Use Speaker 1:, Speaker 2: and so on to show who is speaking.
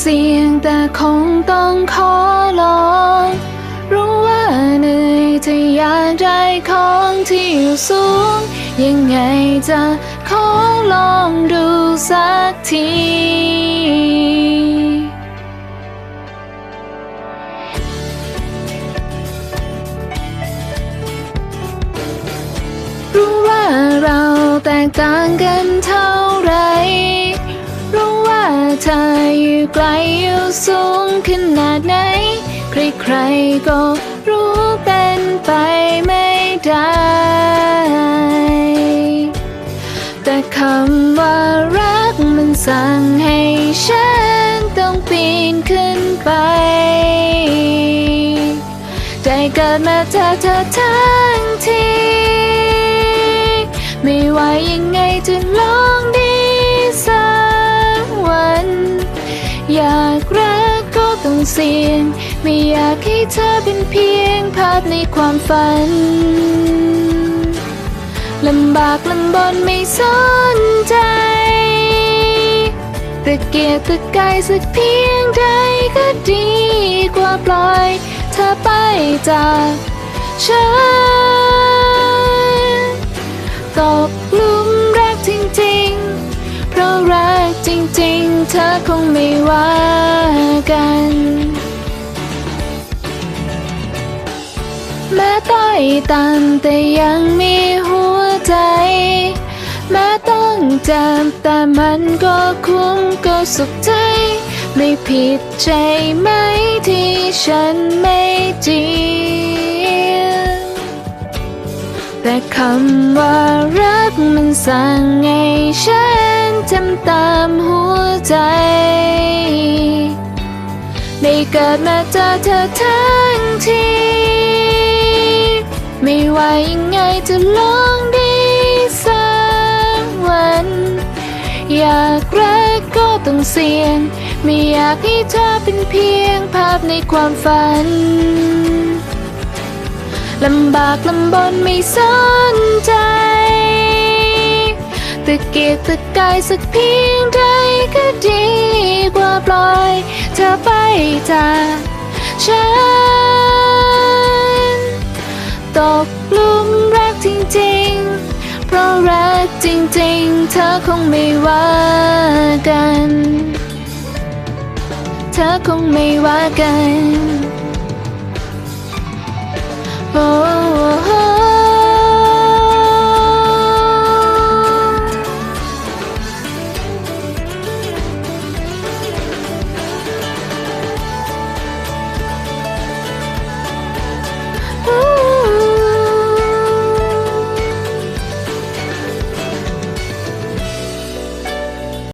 Speaker 1: เสี่ยงแต่คงต้องขอลองรู้ว่าเหนื่อยจะอยากได้ของที่อยู่สูง ยังไงจะขอลองดูสักทีรู้ว่าเราแตกต่างกันเท่า อยู่ไกลอยู่สูงขนาดไหน ใครๆก็รู้เป็นไปไม่ได้ แต่คำว่ารักมันสั่งให้ฉันต้องปีนขึ้นไปได้เกิดมาเจอเธอทั้งที ไม่ว่ายังไงจะลอ เสียง ไม่อยากให้เธอเป็นเพียงภาพในความฝัน ลำบากลำบนไม่สนใจตะเกียกตะกายสักเพียงใดก็ดีกว่าปล่อย เธอไปจากฉัน จริงเธอคงไม่ว่ากัน แม้ต้อยต่ำแต่ยังมีหัวใจ แม้ต้องเจ็บแต่มันก็คุ้มก็สุขใจ ไม่ผิดใจไหมที่ฉันไม่จริง แต่คำว่ารักมันสั่งให้ฉันทำตามหัวใจ ได้เกิดมาเจอเธอทั้งที ไม่ว่ายังไงจะลองดีสักวัน อยากรักก็ต้องเสี่ยง ไม่อยากให้เธอเป็นเพียงภาพในความฝัน ลำบากลำบนไม่สนใจตะเกียกตะกายสักเพียงใดก็ดีกว่าปล่อยเธอไปจากฉัน ตกหลุมรักจริงๆ เพราะรักจริงๆ เธอคงไม่ว่ากัน เธอคงไม่ว่ากัน